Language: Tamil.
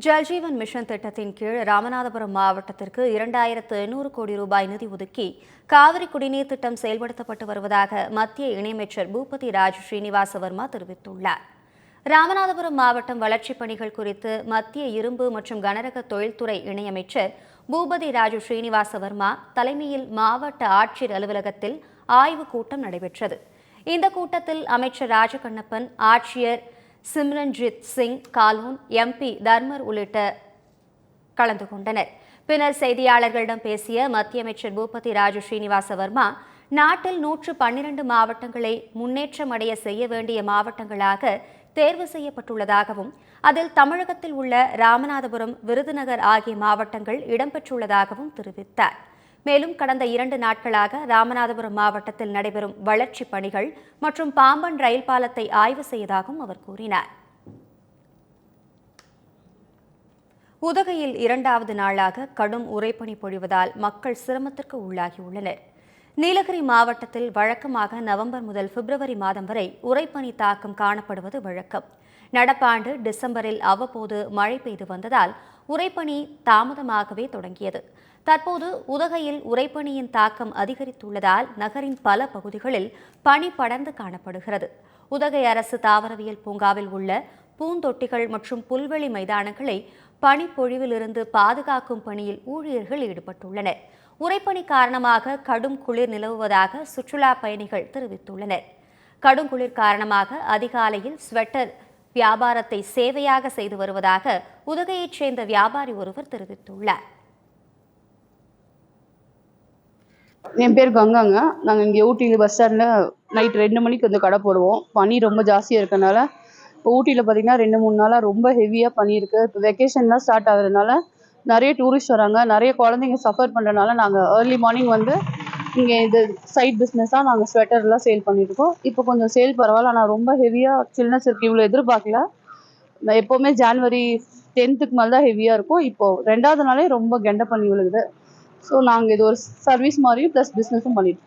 ஜல்ஜீவன் மிஷன் திட்டத்தின் கீழ் ராமநாதபுரம் மாவட்டத்திற்கு இரண்டாயிரத்து எண்ணூறு கோடி ரூபாய் நிதி ஒதுக்கி காவிரி குடிநீர் திட்டம் செயல்படுத்தப்பட்டு வருவதாக மத்திய இணையமைச்சர் பூபதி ராஜ் ஸ்ரீனிவாச வர்மா தெரிவித்துள்ளார். ராமநாதபுரம் மாவட்டம் வளர்ச்சிப் பணிகள் குறித்து மத்திய இரும்பு மற்றும் கனரக தொழில்துறை இணையமைச்சர் பூபதி ராஜு ஸ்ரீனிவாச வர்மா தலைமையில் மாவட்ட ஆட்சியர் அலுவலகத்தில் ஆய்வுக் கூட்டம் நடைபெற்றது. இந்த கூட்டத்தில் அமைச்சர் ராஜகண்ணப்பன் ஆட்சியர் சிம்ரன்ஜித் சிங் காலோன் எம்பி தர்மர் உள்ளிட்ட கலந்து கொண்டனர். பின்னர் செய்தியாளர்களிடம் பேசிய மத்திய அமைச்சர் பூபதி ராஜு ஸ்ரீனிவாச வர்மா நாட்டில் நூற்று பன்னிரண்டு மாவட்டங்களை முன்னேற்றமடைய செய்ய வேண்டிய மாவட்டங்களாக தேர்வு செய்யப்பட்டுள்ளதாகவும் அதில் தமிழகத்தில் உள்ள ராமநாதபுரம் விருதுநகர் ஆகிய மாவட்டங்கள் இடம்பெற்றுள்ளதாகவும் தெரிவித்தார். மேலும் கடந்த இரண்டு நாட்களாக ராமநாதபுரம் மாவட்டத்தில் நடைபெறும் வளர்ச்சிப் பணிகள் மற்றும் பாம்பன் ரயில் பாலத்தை ஆய்வு செய்ததாகவும் அவர் கூறினார். உதகையில் இரண்டாவது நாளாக கடும் உறைபனி பொழிவதால் மக்கள் சிரமத்திற்கு உள்ளாகியுள்ளனர். நீலகிரி மாவட்டத்தில் வழக்கமாக நவம்பர் முதல் பிப்ரவரி மாதம் வரை உறைபனி தாக்கம் காணப்படுவது வழக்கம். நடப்பாண்டு டிசம்பரில் அவ்வப்போது மழை பெய்து வந்ததால் உறைபனி தாமதமாகவே தொடங்கியது. தற்போது உதகையில் உறைபனியின் தாக்கம் அதிகரித்துள்ளதால் நகரின் பல பகுதிகளில் பனி படர்ந்து காணப்படுகிறது. உதகை அரசு தாவரவியல் பூங்காவில் உள்ள பூந்தொட்டிகள் மற்றும் புல்வெளி மைதானங்களை பனிப்பொழிவிலிருந்து பாதுகாக்கும் பணியில் ஊழியர்கள் ஈடுபட்டுள்ளனர். உறைபனி காரணமாக கடும் குளிர் நிலவுவதாக சுற்றுலா பயணிகள் தெரிவித்துள்ளனர். கடும் குளிர் காரணமாக அதிகாலையில் ஸ்வெட்டர் வியாபாரத்தை சேவையாக செய்து வருவதாக உதகையைச் சேர்ந்த வியாபாரி ஒருவர் தெரிவித்துள்ளார். என் பேர் கங்காங்க. நாங்கள் இங்கே ஊட்டியில் பஸ் ஸ்டாண்டில் நைட் ரெண்டு மணிக்கு வந்து கடை போடுவோம். பனி ரொம்ப ஜாஸ்தியாக இருக்கனால இப்போ ஊட்டியில் பார்த்தீங்கன்னா ரெண்டு மூணு நாளாக ரொம்ப ஹெவியாக பனி இருக்குது இப்போ வெக்கேஷன்லாம் ஸ்டார்ட் ஆகுறதுனால நிறைய டூரிஸ்ட் வராங்க. நிறைய குழந்தைங்க சஃபர் பண்ணுறதுனால நாங்கள் ஏர்லி மார்னிங் வந்து இங்கே இது சைட் பிஸ்னஸாக நாங்கள் ஸ்வெட்டர்லாம் சேல் பண்ணியிருக்கோம். இப்போ கொஞ்சம் சேல் பரவாயில்ல. ஆனால் ரொம்ப ஹெவியாக சில்னஸ் இருக்குது இவ்வளோ எதிர்பார்க்கல. நான் எப்போவுமே ஜான்வரி டென்த்துக்கு மேலே தான் ஹெவியாக இருக்கும். இப்போது ரெண்டாவது நாளே ரொம்ப கெண்டை பண்ணி விழுகுது. ஸோ நாங்கள் இது ஒரு சர்வீஸ் மாதிரியும் ப்ளஸ் பிஸ்னஸும் பண்ணிட்டு